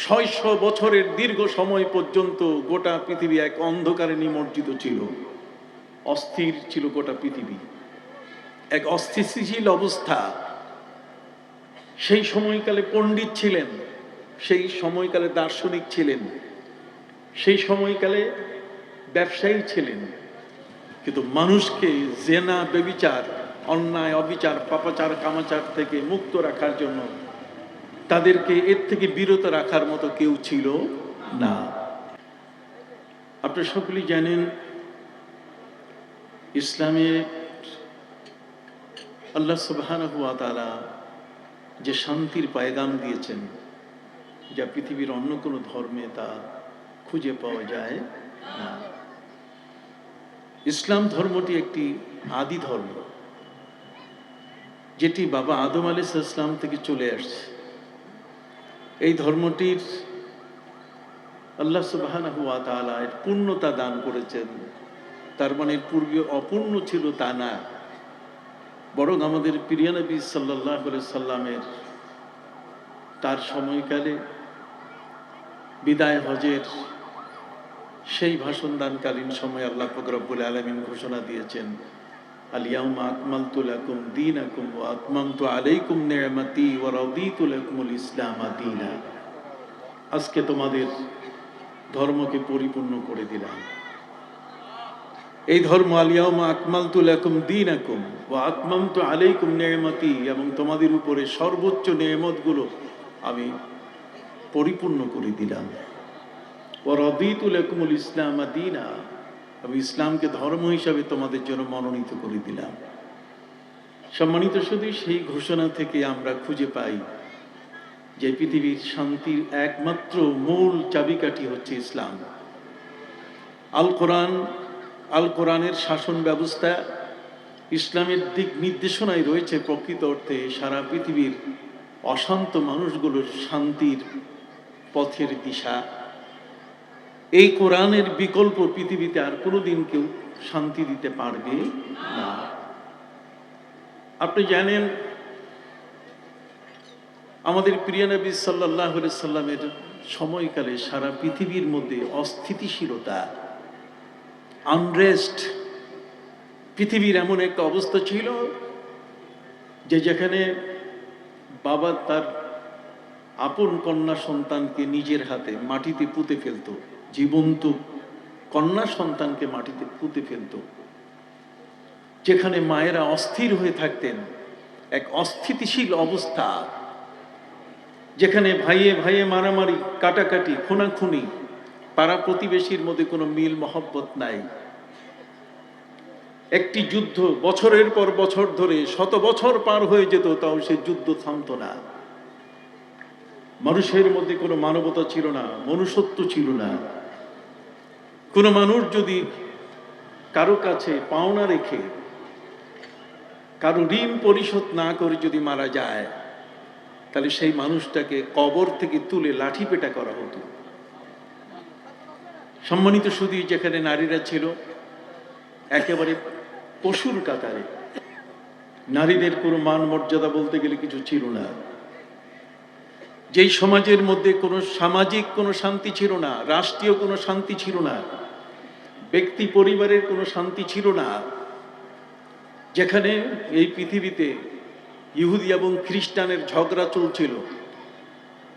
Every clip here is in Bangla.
ছয়শো বছরের দীর্ঘ সময় পর্যন্ত গোটা পৃথিবী এক অন্ধকারে নিমজ্জিত ছিল। অস্থির ছিল গোটা পৃথিবী। এক অস্থিতিশীল অবস্থা। সেই সময়কালে পণ্ডিত ছিলেন, সেই সময়কালে দার্শনিক ছিলেন, সেই সময়কালে ব্যবসায়ী ছিলেন। কিন্তু মানুষকে জেনা বেবিচার অন্যায়, অবিচার, পাপাচার, কামাচার থেকে মুক্ত রাখার জন্য তাদেরকে এর থেকে বিরত রাখার মতো কেউ ছিল না। আপনারা সকলেই জানেন ইসলামে আল্লাহ সুবহানাহু ওয়া তাআলা যে শান্তির পায়গাম দিয়েছেন, যা পৃথিবীর অন্য কোনো ধর্মে তা খুঁজে পাওয়া যায় না। ইসলাম ধর্মটি একটি আদি ধর্ম, যেটি বাবা আদম আলী ইসলাম থেকে চলে আসছে। এই ধর্মটির আল্লাহ সুবাহানাহু ওয়া তাআলা এর পূর্ণতা দান করেছেন। তার মানে পূর্বে অপূর্ণ ছিল তা না। বরং আমাদের প্রিয় নবী সাল্লাহ সাল্লামের তার সময়কালে বিদায় হজের সেই ভাষণ দানকালীন সময় আল্লাহ ফকরবুল আলমিন ঘোষণা দিয়েছেন। লাকুম দীনাকুম ওয়া আতমামতু আলাইকুম নি'মাতি ওয়া রাদিতু লাকুমুল ইসলাম দীনা। আজকে তোমাদের ধর্মকে পরিপূর্ণ করে দিলাম। এই ধর্ম আলিয়াউমা আকমালতু লাকুম দীনাকুম ওয়া আতমামতু আলাইকুম নি'মাতি এবং তোমাদের উপরে সর্বোচ্চ নেয়ামতগুলো আমি পরিপূর্ণ করে দিলাম। ও রদিতুল একুমুল ইসলাম দিনা। আমি ইসলামকে ধর্ম হিসাবে তোমাদের জন্য মনোনীত করে দিলাম। সম্মানিত শুধু সেই ঘোষণা থেকে আমরা খুঁজে পাই যে পৃথিবীর শান্তির একমাত্র মূল চাবিকাঠি হচ্ছে ইসলাম। আল কোরআন, আল কোরআনের শাসন ব্যবস্থা ইসলামের দিক নির্দেশনায় রয়েছে প্রকৃত অর্থে সারা পৃথিবীর অশান্ত মানুষগুলোর শান্তির পথের দিশা। এই কোরআনের বিকল্প পৃথিবীতে আর কোনোদিন কেউ শান্তি দিতে পারবে না। আপনি জানেন, আমাদের প্রিয় নবী সাল্লাহ সাল্লামের সময়কালে সারা পৃথিবীর মধ্যে অস্থিতিশীলতা আনরেস্ট পৃথিবীর এমন একটা অবস্থা ছিল যে যেখানে বাবা তার আপন কন্যা সন্তানকে নিজের হাতে মাটিতে পুঁতে ফেলত। জীবন্ত কন্যা সন্তানকে মাটিতে পুঁতে ফেলত। যেখানে মায়েরা অস্থির হয়ে থাকতেন, এক অস্থিতিশীল অবস্থা। যেখানে ভাইয়ে ভাইয়ে মারামারি, কাটাকাটি, খুনাখুনি, পাড়া প্রতিবেশীর মধ্যে কোনো মিল মহব্বত নাই। একটি যুদ্ধ বছরের পর বছর ধরে শত বছর পার হয়ে যেত, তাও সে যুদ্ধ থামতো না। মানুষের মধ্যে কোনো মানবতা ছিল না, মনুষ্যত্ব ছিল না। কোনো মানুষ যদি কারও কাছে পাওনা রেখে কারও ঋণ পরিশোধ না করে যদি মারা যায়, তাহলে সেই মানুষটাকে কবর থেকে তুলে লাঠি পেটা করা হতো। সম্মানিত শুধু যেখানে নারীরা ছিল, একেবারে পশুর কাতারে। নারীদের কোনো মান মর্যাদা বলতে গেলে কিছু ছিল না। যেই সমাজের মধ্যে কোনো সামাজিক কোনো শান্তি ছিল না, রাষ্ট্রীয় কোনো শান্তি ছিল না, ব্যক্তি পরিবারের কোনো শান্তি ছিল না, যেখানে এই পৃথিবীতে ইহুদি এবং খ্রিস্টানের ঝগড়া চলছিল।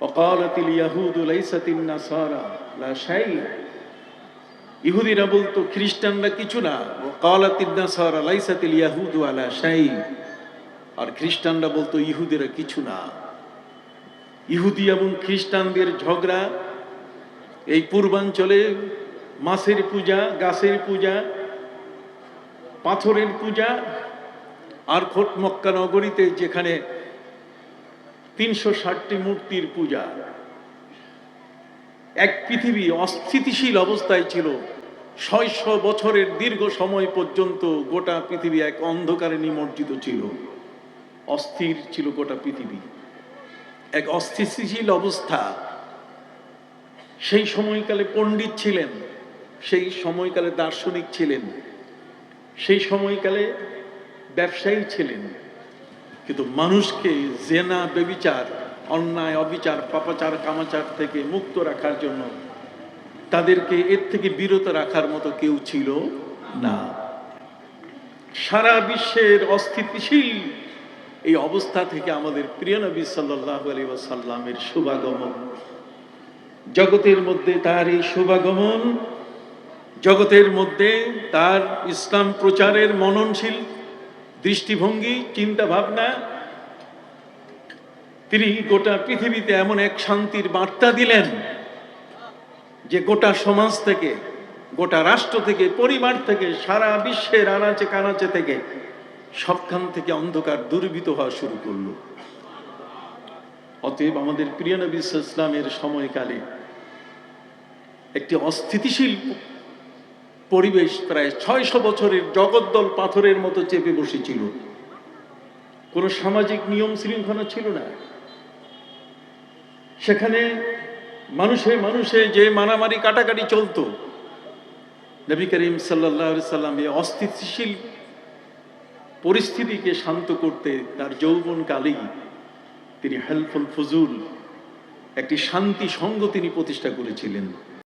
অকালাতিল ইয়াহুদ ইহুদিরা বলতো, খ্রিস্টানরা কিছু না, অকালাতিন ইয়াহুদ আলা শাই। আর খ্রিস্টানরা বলতো, ইহুদিরা কিছু না। ইহুদি এবং খ্রিস্টানদের ঝগড়া, এই পূর্বাঞ্চলে মাছের পূজা, গাছের পূজা, পাথরের পূজা, আর খোট মক্কা নগরীতে যেখানে তিনশো ষাটটি মূর্তির পূজা। এক পৃথিবী অস্থিতিশীল অবস্থায় ছিল। ছয়শো বছরের দীর্ঘ সময় পর্যন্ত গোটা পৃথিবী এক অন্ধকারে নিমজ্জিত ছিল। অস্থির ছিল গোটা পৃথিবী। এক অস্থিতিশীল অবস্থা। সেই সময়কালে পণ্ডিত ছিলেন, সেই সময়কালে দার্শনিক ছিলেন, সেই সময়কালে ব্যবসায়ী ছিলেন। কিন্তু মানুষকে জেনা, বেবিচার, অন্যায়, অবিচার, পাপাচার, কামাচার থেকে মুক্ত রাখার জন্য তাদেরকে এর থেকে বিরত রাখার মতো কেউ ছিল না। সারা বিশ্বের অস্থিতিশীল এই অবস্থা থেকে আমাদের প্রিয় নবী সাল্লাহ আলী ওয়াসাল্লামের শুভাগমন। জগতের মধ্যে তার এই শুভাগমন, জগতের মধ্যে তার ইসলাম প্রচারের মননশীল দৃষ্টিভঙ্গি চিন্তা ভাবনা তিনি গোটা পৃথিবীতে এমন এক শান্তির বার্তা দিলেন যে গোটা সমাজ থেকে, গোটা রাষ্ট্র থেকে, পরিবার থেকে, সারা বিশ্বের আনাচে কানাচে থেকে সবখান থেকে অন্ধকার দুর্বৃত হওয়া শুরু করল। অতএব আমাদের প্রিয় নবী ইসলামের সময়কালে একটি অস্থিতিশীল পরিবেশ প্রায় ছয়শো বছরের জগদ্দল পাথরের মতো চেপে বসেছিল। কোনো সামাজিক নিয়ম শৃঙ্খলা ছিল না। সেখানে মানুষে মানুষে যে মারামারি, কাটাকাটি চলতো। নবী করিম সাল্লাহ সাল্লাম এই অস্থিতিশীল পরিস্থিতিকে শান্ত করতে তার যৌবনকালেই তিনি হেল্পফুল ফজুল একটি শান্তি সঙ্গ তিনি প্রতিষ্ঠা করেছিলেন।